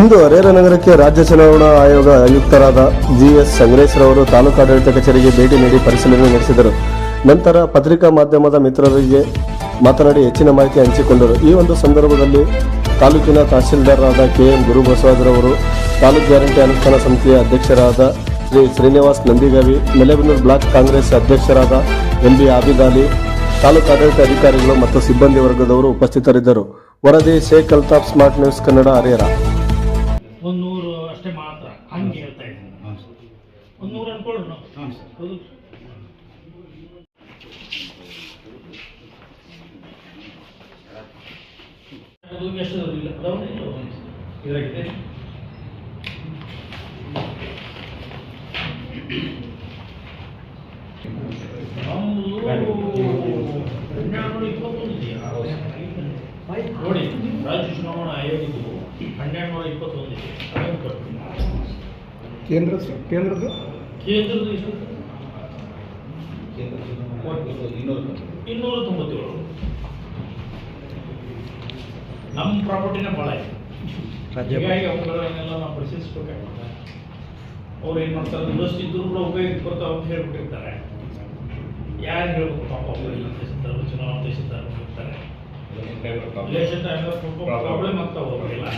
ಇಂದು ಹರೇರ ನಗರಕ್ಕೆ ರಾಜ್ಯ ಚುನಾವಣಾ ಆಯೋಗ ಆಯುಕ್ತರಾದ ಜಿಎಸ್ ಸಂಗ್ರೇಶ್ರವರು ತಾಲೂಕಾಡಳಿತ ಕಚೇರಿಗೆ ಭೇಟಿ ನೀಡಿ ಪರಿಶೀಲನೆ ನಡೆಸಿದರು. ನಂತರ ಪತ್ರಿಕಾ ಮಾಧ್ಯಮದ ಮಿತ್ರರಿಗೆ ಮಾತನಾಡಿ ಹೆಚ್ಚಿನ ಮಾಹಿತಿ ಹಂಚಿಕೊಂಡರು. ಈ ಒಂದು ಸಂದರ್ಭದಲ್ಲಿ ತಾಲೂಕಿನ ತಹಸೀಲ್ದಾರರಾದ ಕೆ ಎಂ ಅವರು ತಾಲೂಕು ಗ್ಯಾರಂಟಿ ಅನುಷ್ಠಾನ ಸಮಿತಿಯ ಅಧ್ಯಕ್ಷರಾದ ಶ್ರೀ ಶ್ರೀನಿವಾಸ್ ನಂದಿಗಾವಿ, ಮಲೆಬೆನ್ನೂರು ಬ್ಲಾಕ್ ಕಾಂಗ್ರೆಸ್ ಅಧ್ಯಕ್ಷರಾದ ಎಂ ಬಿ ಆಬಿದಾಲಿ ತಾಲೂಕಾಡಳಿತ ಅಧಿಕಾರಿಗಳು ಮತ್ತು ಸಿಬ್ಬಂದಿ ವರ್ಗದವರು ಉಪಸ್ಥಿತರಿದ್ದರು. ವರದಿ ಶೇಖ್ ಅಲ್ತಾಫ್, ಸ್ಮಾರ್ಟ್ ನ್ಯೂಸ್ ಕನ್ನಡ ಹರಿಹರ ಒಂದು ನೂರು ಅಷ್ಟೇ ಮಾತ್ರ. ಹಂಗೆ ಹೇಳ್ತಾ ಇದ್ದೀನಿ ಹಾಂ ಸರ್ ಒಂದು ನೂರು ಅನ್ಕೊಳ್ಳೋಣ. ನಾವು ಹಾಂ ಸರ್ ಹೌದು ಎಷ್ಟು ಇಲ್ಲ. ಹನ್ನೆರಡು ಇಪ್ಪತ್ತೊಂದು ನೋಡಿ ರಾಜ್ಯ ಚುನಾವಣಾ ಆಯೋಗವು ಹನ್ನೆರಡು ನೂರ ಇಪ್ಪತ್ತೊಂದು. ಕೊಡ್ತೀನಿ. ಕೇಂದ್ರ ಕೇಂದ್ರದ ಕೇಂದ್ರದ ಎಷ್ಟು? ಇನ್ನೂರು ತೊಂಬತ್ತೇಳು. ನಮ್ಮ ಪ್ರಾಪರ್ಟಿನ ಭಾಳ ಇದೆ. ಹೀಗಾಗಿ ಅವುಗಳನ್ನೆಲ್ಲ ನಾವು ಪರಿಶೀಲಿಸ್ಬೇಕಾಗ್ತದೆ. ಅವ್ರು ಏನು ಮಾಡ್ತಾರೆ? ದುರಸ್ತಿ ಇದ್ದರೂ ಕೂಡ ಉಪಯೋಗ ಬರ್ತಾವೆ ಅಂತ ಹೇಳ್ಬಿಟ್ಟಿರ್ತಾರೆ. ಯಾರು ಹೇಳ್ಬೇಕು ಪಾಪ ಒಬ್ಬರು ತಹಸೀಲ್ದಾರರು ಚುನಾವಣಾ ತಹಸೀಲ್ದಾರರು ಇರ್ತಾರೆ ಇಲೆಕ್ಷನ್ ಟೈಮ್ದಾಗ ಸ್ವಲ್ಪ ಪ್ರಾಬ್ಲಮ್ ಆಗ್ತಾವೆ ಅವರಿಗೆಲ್ಲ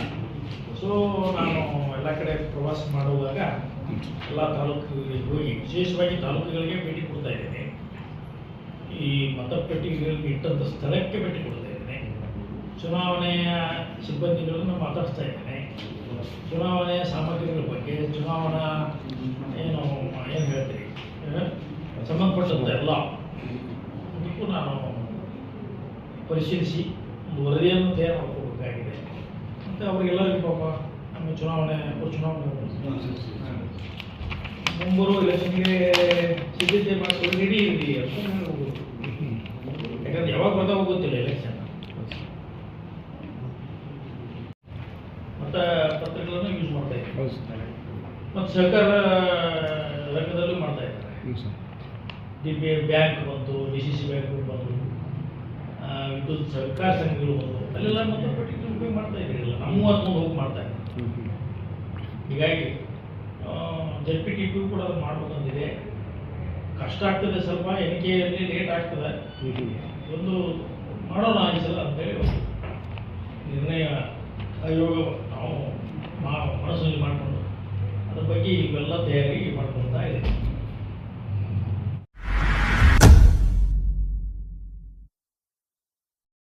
ಸೊ ನಾನು ಎಲ್ಲ ಕಡೆ ಪ್ರವಾಸ ಮಾಡುವಾಗ ಎಲ್ಲ ತಾಲೂಕುಗಳಿಗೆ ಹೋಗಿ ವಿಶೇಷವಾಗಿ ತಾಲೂಕುಗಳಿಗೆ ಭೇಟಿ ಕೊಡ್ತಾ ಇದ್ದೇನೆ. ಈ ಮತಪೆಟ್ಟಿಗೆಗಳಿಗೆ ಇಟ್ಟಂಥ ಸ್ಥಳಕ್ಕೆ ಭೇಟಿ ಕೊಡ್ತಾ ಇದ್ದೇನೆ. ಚುನಾವಣೆಯ ಸಿಬ್ಬಂದಿಗಳನ್ನು ಮಾತಾಡ್ತಾ ಇದ್ದೇನೆ. ಚುನಾವಣೆಯ ಸಾಮಗ್ರಿಗಳ ಬಗ್ಗೆ, ಚುನಾವಣಾ ಏನು ಏನು ಹೇಳ್ತೀರಿ? ಸಂಬಂಧಪಟ್ಟಂಥ ಎಲ್ಲ ನಾನು ಪರಿಶೀಲಿಸಿ, ಒಂದು ವರದಿಯನ್ನು ತಯಾರು ಮಾಡ್ಕೋಬೇಕಾಗಿದೆ ಮತ್ತು ಅವರಿಗೆಲ್ಲರಿಗೂ ಪಾಪ ನಮ್ಮ ಚುನಾವಣೆ ಉಪಚುನಾವಣೆ ಮುಂಬರುವ ಎಲೆಕ್ಷನ್ಗೆ ಸಿದ್ಧತೆ ಮಾಡ್ಕೊಂಡು ರೆಡಿ ಇರಲಿ ಅಂತ ಹೋಗೋದು ಯಾಕಂದ್ರೆ ಯಾವಾಗ ಬರ್ತಾ ಹೋಗುತ್ತಿಲ್ಲ ಎಲೆಕ್ಷನ್ ಮತ್ತು ಪತ್ರಗಳನ್ನು ಯೂಸ್ ಮಾಡ್ತಾ ಇದ್ದಾರೆ. ಮತ್ತು ಸರ್ಕಾರ ರಂಗದಲ್ಲೂ ಮಾಡ್ತಾ ಇದ್ದಾರೆ. ಡಿ ಬಿ ಬ್ಯಾಂಕ್ ಬಂತು ಡಿ ಸಿ ಸಿ ಬ್ಯಾಂಕ್ ಬಂತು ವಿದ್ಯುತ್ ಸರ್ಕಾರ ಸಂಘಗಳು ಬಂತು ಅಲ್ಲೆಲ್ಲ ಮತ್ತೆ ಮಾಡ್ತಾ ಇರಲಿಲ್ಲ ನಮ್ಮ ಮೂವತ್ತ್ಮೂರು ಹೋಗಿ ಮಾಡ್ತಾ ಇದ್ದೀವಿ ಹೀಗಾಗಿ ಜೆಡ್ ಪಿ ಟಿ ಕೂಡ ಮಾಡ್ಬೇಕಂತಿದೆ. ಕಷ್ಟ ಆಗ್ತದೆ ಸ್ವಲ್ಪ, ಎನ್ ಕೆ ಅಲ್ಲಿ ಲೇಟ್ ಆಗ್ತದೆ. ಒಂದು ಮಾಡೋಣ ಈ ಸಲ ಅಂತೇಳಿ ನಿರ್ಣಯ ಆಯೋಗ ನಾವು ಮನಸ್ಸಲ್ಲಿ ಮಾಡಿಕೊಂಡು, ಅದ್ರ ಬಗ್ಗೆ ಇವೆಲ್ಲ ತಯಾರಿ ಮಾಡ್ಕೊಳ್ತಾ ಇದೆ